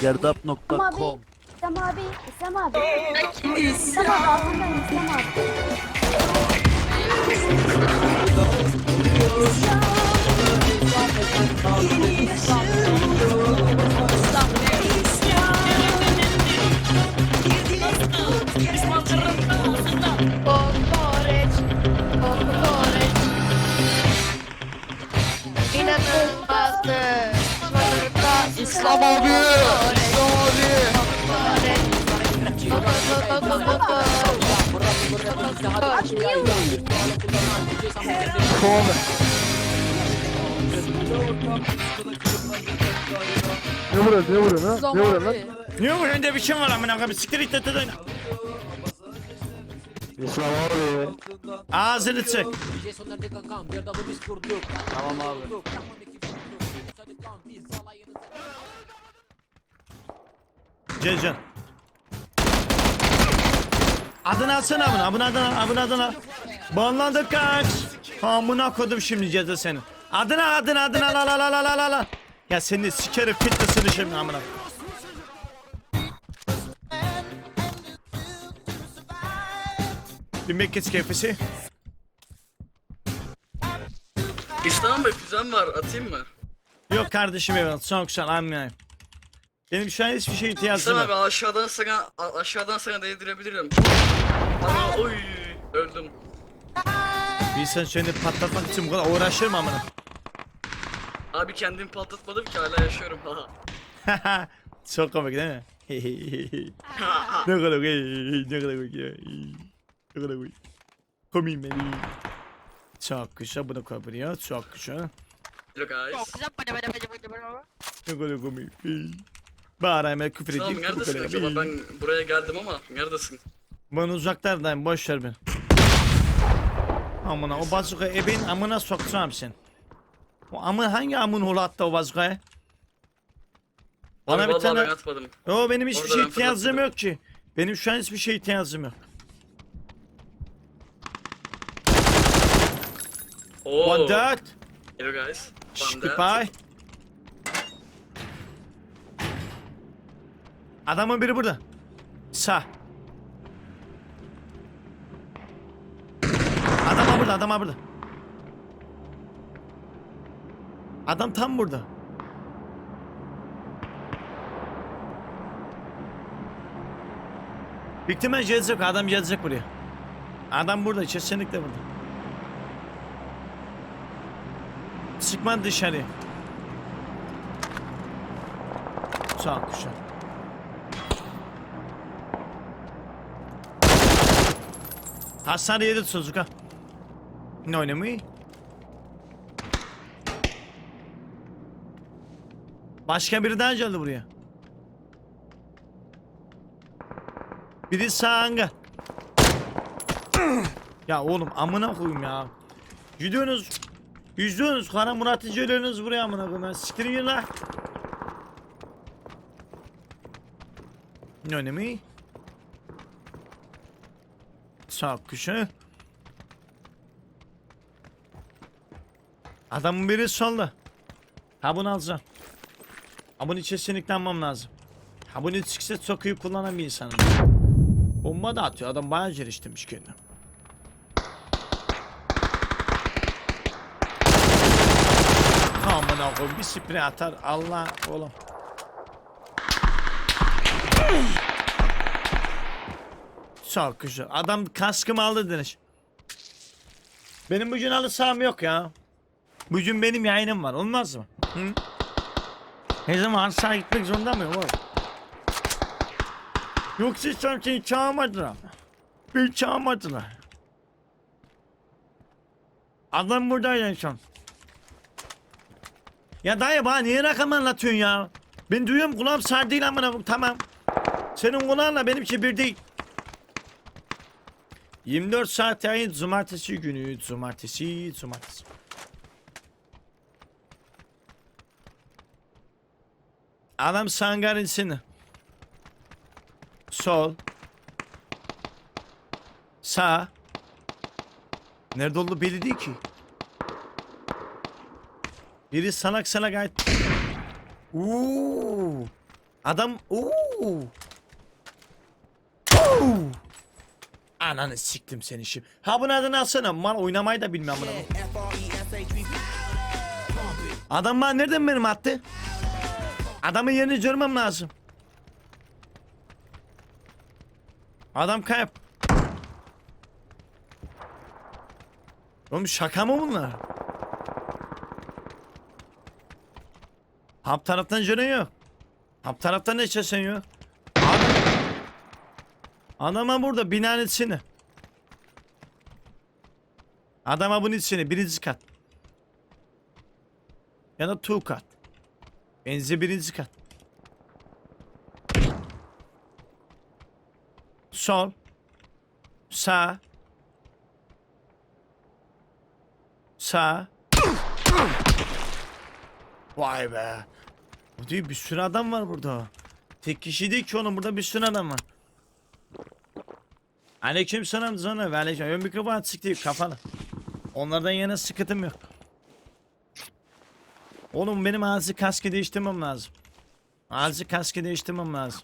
Gerdap.com İslam abi, İslam abi. İslam abi, İslam abi. İslam abi. Abi. Ne vuruyorsun ne vuruyorsun ha? Ne vuruyorsun lan? Niye bu önde bir şey var amına koyayım siktir it it it. İslam abi. Ağzını çık. Tamam abi. Cezcan. Adını alsana bunu. Abone adına, abone adına. Banlandık kaç. Amına kodum şimdi ceza seni. Adına adına adına la la la la la la la. Ya seni sikerim fitnessini şimdi amına. Bir Mekke's kefesi. İslam Bey füzem var atayım mı? Yok kardeşim evet çok güzel anlayayım. Benim şu an hiçbir şeye ihtiyacım yok. abi aşağıdan sana a- aşağıdan sana değdirebilirim. Ama oy öldüm. Bir insan seni patlatmak için bu kadar uğraşır mı amına? Abi kendimi patlatmadım ki hala yaşıyorum. Haha. Çok komik değil mi? ne kadar komik, ne kadar komik ya. Ne kadar komik. Komiyim ben. Çok güzel bunu koyabiliyor. Çok güzel. Hello guys. Ne kadar komik. Hemen küfür edeyim. neredesin küfür acaba? Ben buraya geldim ama neredesin? Ben uzaklardayım boş ver beni. Amına o bazuka ebin amına sokacağım sen. O amın hangi amın hulu attı o bazukayı? Bana Abi bir vallahi tane... ben atmadım. Yo benim hiçbir Orada şey ben ihtiyacım fırlattım. yok ki. Benim şu an hiçbir şey ihtiyacım yok. Oo. One dot. Hello guys. One dead. Goodbye. Adamın biri burada. Sağ. Adam burada, adam burada. Adam tam burada. İhtimal gelecek, adam gelecek buraya. Adam burada, kesinlikle burada. Çıkma dışarı. Çok güzel. Hasar yedi çocuk ha. Ne oynamayı? Başka biri daha geldi buraya. Biri sağ hangar. ya oğlum amına koyayım ya. Gidiyorsunuz. Yüzüyorsunuz. Kara Murat'ı geliyorsunuz buraya amına koyayım. Siktirin gidin la. Ne önemi? Çok güzel. Adamın biri solda. Ha bunu alacağım. Ha bunu kesinlikle almam lazım. Ha bunu çıksa çok kullanan bir insanım. Bomba da atıyor. Adam bayağı geliştirmiş kendini. Aman koyayım bir sprey atar Allah oğlum. Çok güzel. Adam kaskımı aldı Deniz. Benim bugün alı saham yok ya. Bugün benim yayınım var. Olmaz mı? Hı? Ne zaman halı sahaya gitmek zorunda mıyım oğlum? Yoksa sen seni çağırmadılar. Beni çağırmadılar. Adam buradaydı en son. Ya dayı bana niye rakam anlatıyorsun ya? Ben duyuyorum kulağım sar değil amına tamam. Senin kulağınla benimki bir değil. 24 saat yayın cumartesi günü cumartesi cumartesi. Adam sangar insini. Sol. Sağ. Nerede olduğu belli değil ki. Biri salak salak gayet. Oo. Adam oo. Oo. Ananı siktim seni şimdi. Ha bunun adını alsana. Mal oynamayı da bilmem bunu. Adam bana nereden benim attı? Adamın yerini görmem lazım. Adam kayıp. Oğlum şaka mı bunlar? Hap taraftan canı yok. Hap taraftan ne çesen yok. Adama burada binanın içine. Adama bunun içine birinci kat. Ya da two kat. Benzi birinci kat. Sol. Sağ. Sağ. Vay be. Bu değil bir sürü adam var burada. Tek kişi değil ki onun burada bir sürü adam var. Aleyküm selam Zana ve aleyküm. Ön mikrofon açık değil kapalı. Onlardan yana sıkıntım yok. Oğlum benim ağzı kaskı değiştirmem lazım. Ağzı kaskı değiştirmem lazım.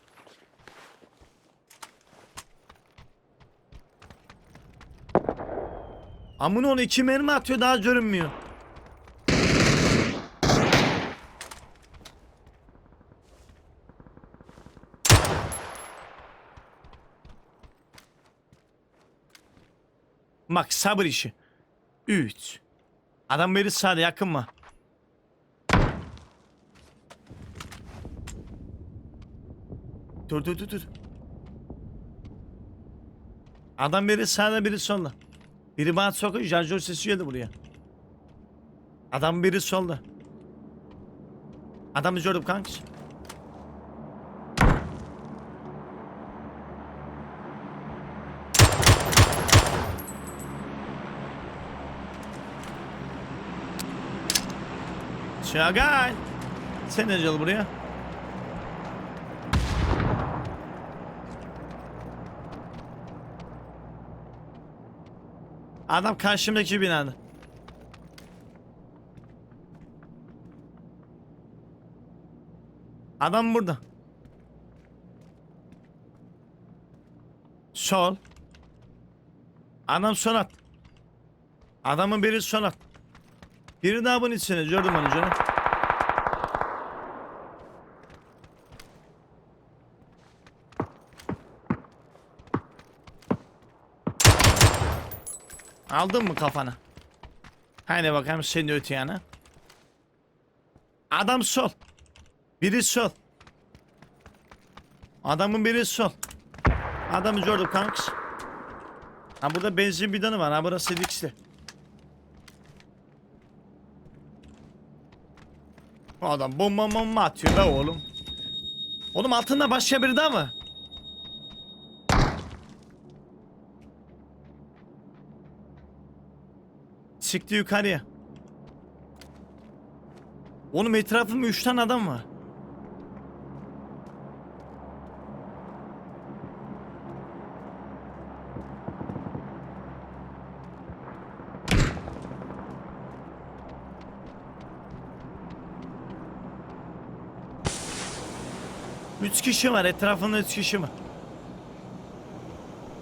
Amına onu iki mermi atıyor daha görünmüyor. Bak sabır işi. 3. Adam beri sağda yakın mı? Dur dur dur dur. Adam biri sağda biri solda. Biri bana sokuyor şarjör sesi geldi buraya. Adam biri solda. Adamı gördüm kanks. Şagay. Sen ne gel buraya? Adam karşımdaki binada. Adam burada. Sol. Adam son at. Adamın biri son at. Biri daha bunun içine gördüm onu canım. Aldın mı kafana? Haydi bakalım senin öte yana. Adam sol. Biri sol. Adamın biri sol. Adamı gördüm kanks. Ha burada benzin bidonu var. Ha burası Dix'li. O adam bomba bomba atıyor be oğlum. Oğlum altında başka biri daha mı? Çıktı yukarıya. Oğlum etrafımda 3 tane adam var. Üç kişi var etrafında üç kişi var.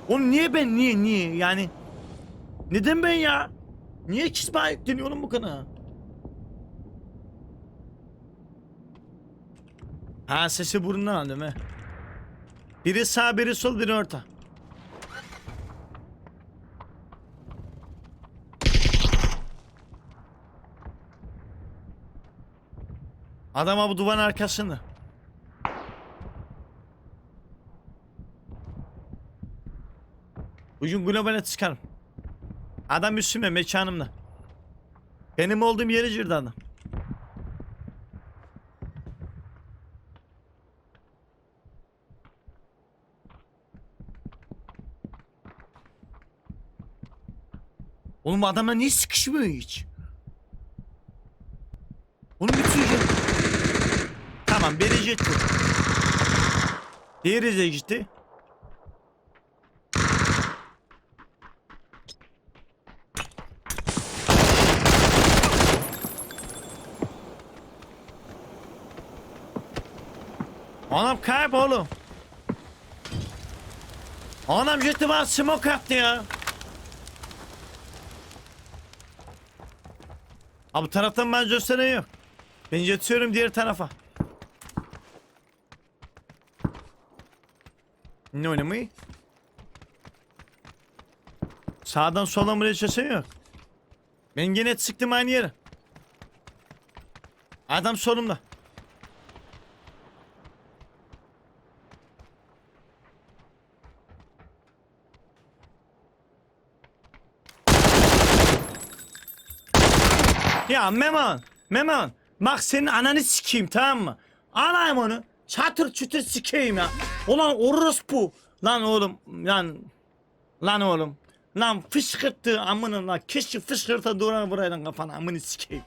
Oğlum niye ben niye niye yani neden ben ya? Niye kisba yükleniyorum bu kana? Ha sesi burnundan aldım he. Biri sağ biri sol biri orta. Adam bu duvarın arkasında. Bugün globale çıkarım. Adam üstüme mekanımda. Benim olduğum yeri girdi adam. Oğlum adamla niye sıkışmıyor hiç? Onu bitirecek. Tamam biri gitti. Diğeri de gitti. Anam kayıp oğlum. Anam ciddi bana smoke attı ya. Abi bu taraftan ben gösteren yok. Ben yatıyorum diğer tarafa. Ne oynamayı? Sağdan soldan buraya çesen yok. Ben yine sıktım aynı yere. Adam solumda. Ya Meman, Meman. Bak senin ananı sikeyim tamam mı? Alayım onu. Çatır çutur sikeyim ya. Ulan orospu. Lan oğlum, lan. Lan oğlum. Lan fışkırttı amına lan. Keşke fışkırta duran vuraydın kafana amını sikeyim.